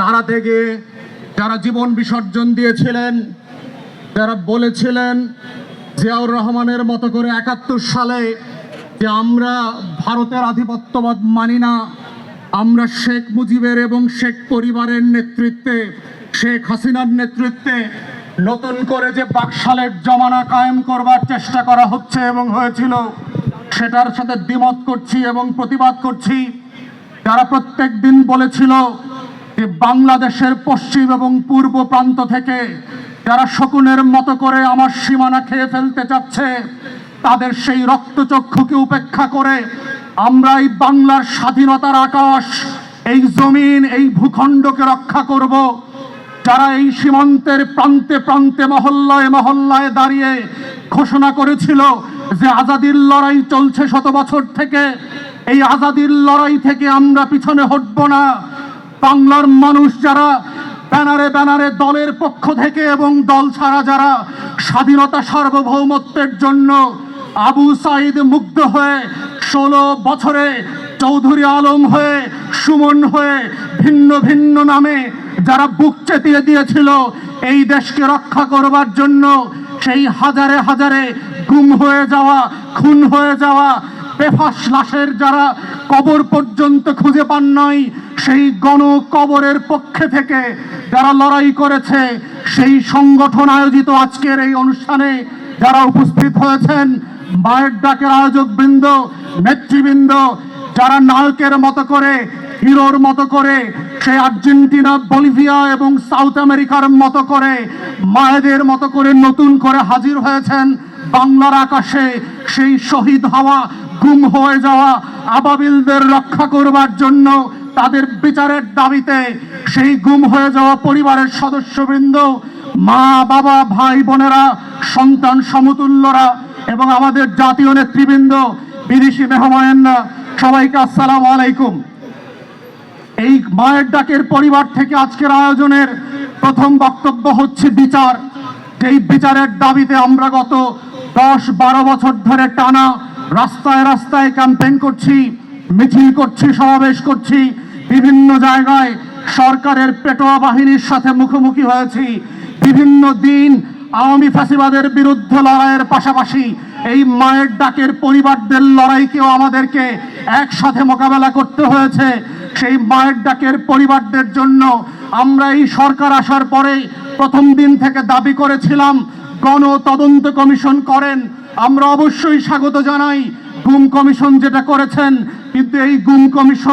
তারা থেকে যারা জীবন বিসর্জন দিয়েছিলেন, যারা বলেছিলেন জিয়াউর রহমানের মতো করে একাত্তর সালে যে আমরা ভারতের আধিপত্যবাদ মানি না, আমরা শেখ মুজিবের এবং শেখ পরিবারের নেতৃত্বে, শেখ হাসিনার নেতৃত্বে নতুন করে যে বাকশালের জমানা কায়েম করবার চেষ্টা করা হচ্ছে এবং হয়েছিল, সেটার সাথে দ্বিমত করছি এবং প্রতিবাদ করছি। যারা প্রত্যেক দিন বলেছিল যে বাংলাদেশের পশ্চিম এবং পূর্ব প্রান্ত থেকে যারা শকুনের মতো করে আমার সীমানা খেয়ে ফেলতে চাচ্ছে, তাদের সেই রক্তচক্ষুকে উপেক্ষা করে আমরা এই বাংলার স্বাধীনতার আকাশ, এই জমিন, এই ভূখণ্ডকে রক্ষা করব। যারা এই সীমান্তের প্রান্তে প্রান্তে মহল্লায় মহল্লায় দাঁড়িয়ে ঘোষণা করেছিল যে আজাদির লড়াই চলছে শত বছর থেকে, এই আজাদির লড়াই থেকে আমরা পিছনে হটব না। বাংলার মানুষ যারা, ব্যানারে ব্যানারে দলের পক্ষ থেকে এবং দল ছাড়া যারা স্বাধীনতা সার্বভৌমত্বের জন্য আবু সাইদ মুগ্ধ হয়ে ষোলো বছরে চৌধুরী আলম হয়ে, সুমন হয়ে ভিন্ন ভিন্ন নামে যারা বুক চেতিয়ে দিয়েছিল এই দেশকে রক্ষা করবার জন্য, সেই হাজারে হাজারে গুম হয়ে যাওয়া, খুন হয়ে যাওয়া, বেফাস লাশের যারা কবর পর্যন্ত খুঁজে পান নাই সেই গণ কবরের পক্ষে থেকে যারা লড়াই করেছে, সেই সংগঠন আয়োজিত আজকের এই অনুষ্ঠানে যারা উপস্থিত হয়েছেন, মায়ের ডাকের আয়োজক বৃন্দ, নেতৃবৃন্দ, যারা নায়কের মতো করে, হিরোর মতো করে, সে আর্জেন্টিনা, বলিভিয়া এবং সাউথ আমেরিকার মতো করে, মায়েদের মতো করে নতুন করে হাজির হয়েছেন, বাংলার আকাশে সেই শহীদ হওয়া, গুম হয়ে যাওয়া আবাবিলদের রক্ষা করবার জন্য তাদের বিচারের দাবিতে সেই গুম হয়ে যাওয়া পরিবারের সদস্যবৃন্দ, মা, বাবা, ভাই, বোনেরা, সন্তান সমতুল্যরা এবং আমাদের জাতীয় নেতৃবৃন্দ, বিদেশি মেহমানেরা, সবাইকে আসসালামু আলাইকুম। এই মায়ের ডাকের পরিবার থেকে আজকের আয়োজনের প্রথম বক্তব্য হচ্ছে বিচার। যেই বিচারের দাবিতে আমরা গত দশ বারো বছর ধরে টানা রাস্তায় রাস্তায় ক্যাম্পেইন করছি, মিছিল করছি, সমাবেশ করছি বিভিন্ন জায়গায় সরকারের পেটোয়া বাহিনীর সাথে মুখোমুখি হয়েছি। বিভিন্ন দিন আওয়ামী ফ্যাসিবাদের বিরুদ্ধে লড়াইয়ের পাশাপাশি এই মায়ের ডাকের পরিবারদের লড়াইকেও আমাদেরকে একসাথে মোকাবেলা করতে হয়েছে। সেই মায়ের ডাকের পরিবারদের জন্য আমরা এই সরকার আসার পরে প্রথম দিন থেকে দাবি করেছিলাম গণ তদন্ত কমিশন করেন। আমরা অবশ্যই স্বাগত জানাই। গুম কমিশন যেটা করেছেন, কিন্তু এই গুম কমিশন